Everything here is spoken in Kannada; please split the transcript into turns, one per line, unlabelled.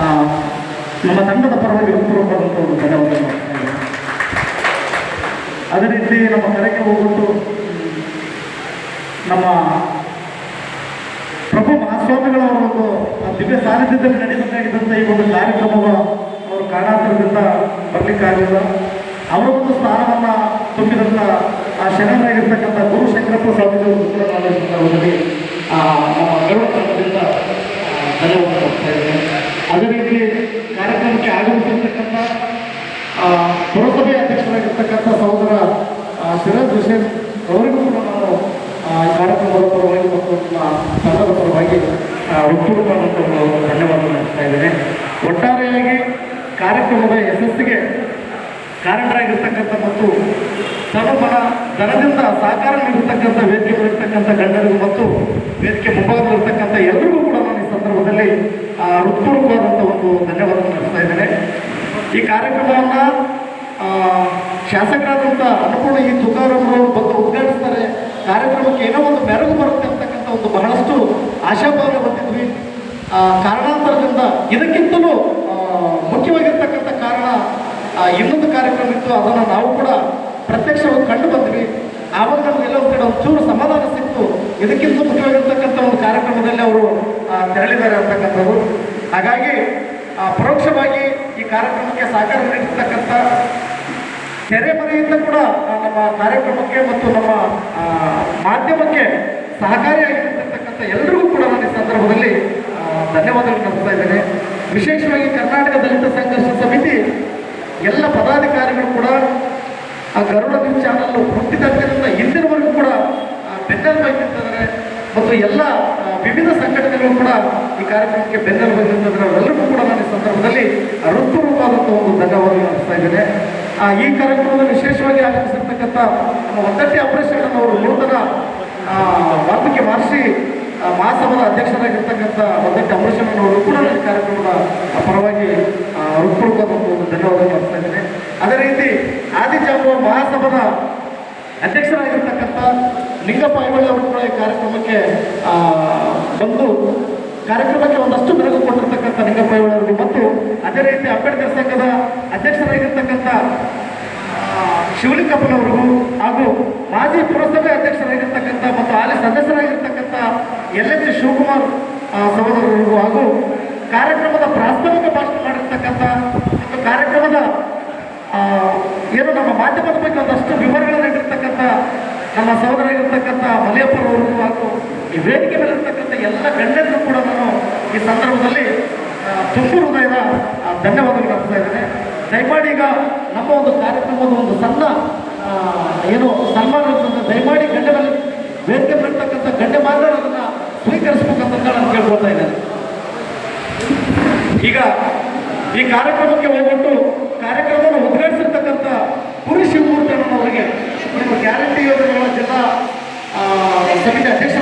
ನಮ್ಮ ತಂಡದ ಪರವಾಗಿ ಹೃತ್ಪೂರ್ವಕವಾದಂಥ ಒಂದು ಇದ್ದೇನೆ. ಅದೇ ರೀತಿ ನಮ್ಮ ಕರೆಗೆ ಹೋಗ್ಬಿಟ್ಟು ನಮ್ಮ ಪ್ರಭು ಮಹಾಸ್ವಾಮಿಗಳ ಒಂದು ದಿವ್ಯ ಸಾನ್ನಿಧ್ಯದಲ್ಲಿ ನಡೀಬೇಕಾಗಿದ್ದಂಥ ಈ ಒಂದು ಕಾರ್ಯಕ್ರಮವ ಅವರು ಕಾರಣಾಂತರದಿಂದ ಬರಲಿಕ್ಕಾಗಲಿಲ್ಲ ಅವರ ಒಂದು ಸ್ಥಾನವನ್ನು ತುಂಬಿದಂಥ ಆ ಶರಣರಾಗಿರ್ತಕ್ಕಂಥ ಗುರು ಶಂಕರಪ್ಪ ಸ್ವಾಮಿಗಳು ನಮ್ಮ ಗರುಡ ಧನ್ಯವಾದ ಕೊಡ್ತಾ ಇದೆ ಅದೇ ರೀತಿ ಕಾರ್ಯಕ್ರಮಕ್ಕೆ ಆಗಮಿಸಿರ್ತಕ್ಕಂಥ ಪುರಸಭೆ ಅಧ್ಯಕ್ಷರಾಗಿರ್ತಕ್ಕಂಥ ಸಹೋದರ ಸಿರಾಜ್ ಹುಸೇನ್ ಅವರಿಗೂ ಕೂಡ ಈ ಕಾರ್ಯಕ್ರಮದ ಪರವಾಗಿ ಮತ್ತು ಸಂಘದ ಪರವಾಗಿ ಒಂದು ಧನ್ಯವಾದ ನಡೆಸ್ತಾ ಇದ್ದೇನೆ. ಒಟ್ಟಾರೆಯಾಗಿ ಕಾರ್ಯಕ್ರಮದ ಯಶಸ್ಸಿಗೆ ಕಾರಣರಾಗಿರ್ತಕ್ಕಂಥ ಮತ್ತು ಸಮಬಲ ದರದಿಂದ ಸಹಕಾರ ನೀಡಿರ್ತಕ್ಕಂಥ ವೇದಿಕೆಗಳಿರ್ತಕ್ಕಂಥ ಗಣ್ಯರಿಗೂ ಮತ್ತು ವೇದಿಕೆ ಮುಂಭಾಗದಲ್ಲಿರ್ತಕ್ಕಂಥ ಎಲ್ಲರಿಗೂ ಕೂಡ ನಾನು ಈ ಹೃತ್ಪೂರ್ವಕವಾದಂಥ ಒಂದು ಧನ್ಯವಾದ ನಡೆಸ್ತಾ ಇದ್ದೇನೆ. ಈ ಕಾರ್ಯಕ್ರಮವನ್ನು ಶಾಸಕರಾದಂಥ ಅನುಕೂಲ ಈ ತುಕಾರಾಮರವರು ಬಂದು ಉದ್ಘಾಟಿಸ್ತಾರೆ. ಕಾರ್ಯಕ್ರಮಕ್ಕೆ ಏನೋ ಒಂದು ಮೆರಗು ಬರುತ್ತೆ ಅಂತಕ್ಕಂಥ ಒಂದು ಬಹಳಷ್ಟು ಆಶಾಭಾವನೆ ಹೊಂದಿದ್ವಿ ಕಾರಣಾಂತರದಿಂದ ಇದಕ್ಕಿಂತಲೂ ಮುಖ್ಯವಾಗಿರ್ತಕ್ಕಂಥ ಕಾರಣ ಇನ್ನೊಂದು ಕಾರ್ಯಕ್ರಮ ಇತ್ತು. ಅದನ್ನು ನಾವು ಕೂಡ ಪ್ರತ್ಯಕ್ಷವಾಗಿ ಕಂಡು ಬಂದ್ವಿ. ಆವಾಗ ನಮಗೆಲ್ಲ ಒಂದು ಕಡೆ ಒಂಚೂರು ಸಮಾಧಾನ ಸಿಕ್ತು. ಇದಕ್ಕಿಂತ ಮುಖ್ಯವಾಗಿರ್ತಕ್ಕಂಥ ಒಂದು ಕಾರ್ಯಕ್ರಮದಲ್ಲಿ ಅವರು ತೆರಳಿದ್ದಾರೆ ಅಂತಕ್ಕಂಥದ್ದು ಹಾಗಾಗಿ ಪರೋಕ್ಷವಾಗಿ ಈ ಕಾರ್ಯಕ್ರಮಕ್ಕೆ ಸಹಕಾರ ನೀಡಿರ್ತಕ್ಕಂಥ ತೆರೆಮರೆಯಿಂದ ಕೂಡ ನಮ್ಮ ಕಾರ್ಯಕ್ರಮಕ್ಕೆ ಮತ್ತು ನಮ್ಮ ಮಾಧ್ಯಮಕ್ಕೆ ಸಹಕಾರಿಯಾಗಿರ್ತಕ್ಕಂಥ ಎಲ್ಲರಿಗೂ ಕೂಡ ನಾನು ಈ ಸಂದರ್ಭದಲ್ಲಿ ಧನ್ಯವಾದಗಳು ನಡೆಸ್ತಾ ಇದ್ದೇನೆ. ವಿಶೇಷವಾಗಿ ಕರ್ನಾಟಕ ದಲಿತ ಸಂಘರ್ಷ ಸಮಿತಿ, ಎಲ್ಲ ಪದಾಧಿಕಾರಿಗಳು ಕೂಡ, ಆ, ಗರುಡ ನ್ಯೂಸ್ ಚಾನಲ್ ಹುಟ್ಟಿದಂತೆ ಇಂದಿನವರೆಗೂ ಕೂಡ ಬೆನ್ನೆಲುಬಾಗಿ ಮತ್ತು ಎಲ್ಲ ವಿವಿಧ ಸಂಘಟನೆಗಳು ಕೂಡ ಈ ಕಾರ್ಯಕ್ರಮಕ್ಕೆ ಬೆನ್ನೆಲು ಅವರೆಲ್ಲರಿಗೂ ಕೂಡ ನಾನು ಈ ಸಂದರ್ಭದಲ್ಲಿ ಹೃತ್ಪೂರ್ವಕವಾದಂಥ ಒಂದು ಧನ್ಯವಾದವನ್ನು ನಡೆಸ್ತಾ ಇದ್ದೇನೆ. ಈ ಕಾರ್ಯಕ್ರಮದಲ್ಲಿ ವಿಶೇಷವಾಗಿ ಆಗಮಿಸಿರ್ತಕ್ಕಂಥ ನಮ್ಮ ಒತ್ತಟ್ಟಿ ಆಪರೇಷನ್ ಅವರು ನೂತನ ಆ, ವಾರ್ತಿಕೆ ಮಹರ್ಷಿ ಮಹಾಸಭಾದ ಅಧ್ಯಕ್ಷರಾಗಿರ್ತಕ್ಕಂಥ ಒತ್ತಟ್ಟಿ ಆಪರೇಷನ್ ಅವರು ಕೂಡ ಈ ಕಾರ್ಯಕ್ರಮದ ಪರವಾಗಿ ಹೃತ್ಪೂರ್ವಕವಾದಂಥ ಒಂದು ಧನ್ಯವಾದವನ್ನು ನಡೆಸ್ತಾ ಇದ್ದೇನೆ. ಅದೇ ರೀತಿ ಆದಿಜಾಂಬ ಮಹಾಸಭಾದ ಅಧ್ಯಕ್ಷರಾಗಿರ್ತಕ್ಕಂಥ ಲಿಂಗಪ್ಪ ಐವಳ್ಳಿ ಅವರು ಕೂಡ ಈ ಕಾರ್ಯಕ್ರಮಕ್ಕೆ ಬಂದು ಕಾರ್ಯಕ್ರಮಕ್ಕೆ ಒಂದಷ್ಟು ಬೆರಗು ಕೊಟ್ಟಿರ್ತಕ್ಕಂಥ ಲಿಂಗಪ್ಪ ಐವಳ್ಳಿ ಅವರು ಮತ್ತು ಅದೇ ರೀತಿ ಅಂಬೇಡ್ಕರ್ ಸಂಘದ ಅಧ್ಯಕ್ಷರಾಗಿರ್ತಕ್ಕಂಥ ಶಿವಲಿಂಗಪ್ಪನವರಿಗೂ ಹಾಗೂ ಮಾಜಿ ಪುರಸಭೆ ಅಧ್ಯಕ್ಷರಾಗಿರ್ತಕ್ಕಂಥ ಮತ್ತು ಹಾಲಿ ಸದಸ್ಯರಾಗಿರ್ತಕ್ಕಂಥ ಎಲ್ ಎಚ್ ಶಿವಕುಮಾರ್ ಸಹೋದರರಿಗೂ ಹಾಗೂ ಕಾರ್ಯಕ್ರಮದ ಪ್ರಾಸ್ತಾವಿಕ ಭಾಷಣ ಮಾಡಿರ್ತಕ್ಕಂಥ ಮತ್ತು ಕಾರ್ಯಕ್ರಮದ ಏನು ನಮ್ಮ ಮಾಧ್ಯಮದ ಬಗ್ಗೆ ಒಂದಷ್ಟು ವಿವರಗಳನ್ನು ನಮ್ಮ ಸಹೋದರಾಗಿರ್ತಕ್ಕಂಥ ಮಲೆಯಪ್ಪನವರು ಹಾಗೂ ಈ ವೇದಿಕೆ ಮೇಲೆ ಇರ್ತಕ್ಕಂಥ ಎಲ್ಲ ಗಣ್ಯರನ್ನು ಕೂಡ ನಾನು ಈ ಸಂದರ್ಭದಲ್ಲಿ ತುಂಬ ಹೃದಯದ ಧನ್ಯವಾದಗಳು ಅರ್ಪಿಸ್ತಾ ಇದ್ದೇನೆ. ದಯಮಾಡಿ ಈಗ ನಮ್ಮ ಒಂದು ಕಾರ್ಯಕ್ರಮದ ಒಂದು ಸಣ್ಣ ಏನು ಸನ್ಮಾನ ದಯಮಾಡಿ ಮೇಲೆ ವೇದಿಕೆ ಮೇಲಿರ್ತಕ್ಕಂಥ ಗಣ್ಯ ಮಾತ್ರ ಅದನ್ನು ಸ್ವೀಕರಿಸಬೇಕಂತ ನಾನು ಕೇಳ್ಕೊಳ್ತಾ ಇದ್ದೇನೆ. ಈಗ ಈ ಕಾರ್ಯಕ್ರಮಕ್ಕೆ ಹೋಗ್ಬಿಟ್ಟು ಕಾರ್ಯಕ್ರಮವನ್ನು ಉದ್ಘಾಟಿಸಿರ್ತಕ್ಕಂಥ ಪುರುಷ ಶಿವಮೂರ್ತಿಯವರಿಗೆ ನಿಮ್ಮ ಗ್ಯಾರಂಟಿ ಯೋಜನೆಗಳ ಜಿಲ್ಲಾ ಆ, ಸಮಿತಿ ಅಧ್ಯಕ್ಷರಾಗಿರ್ತಕ್ಕಂಥ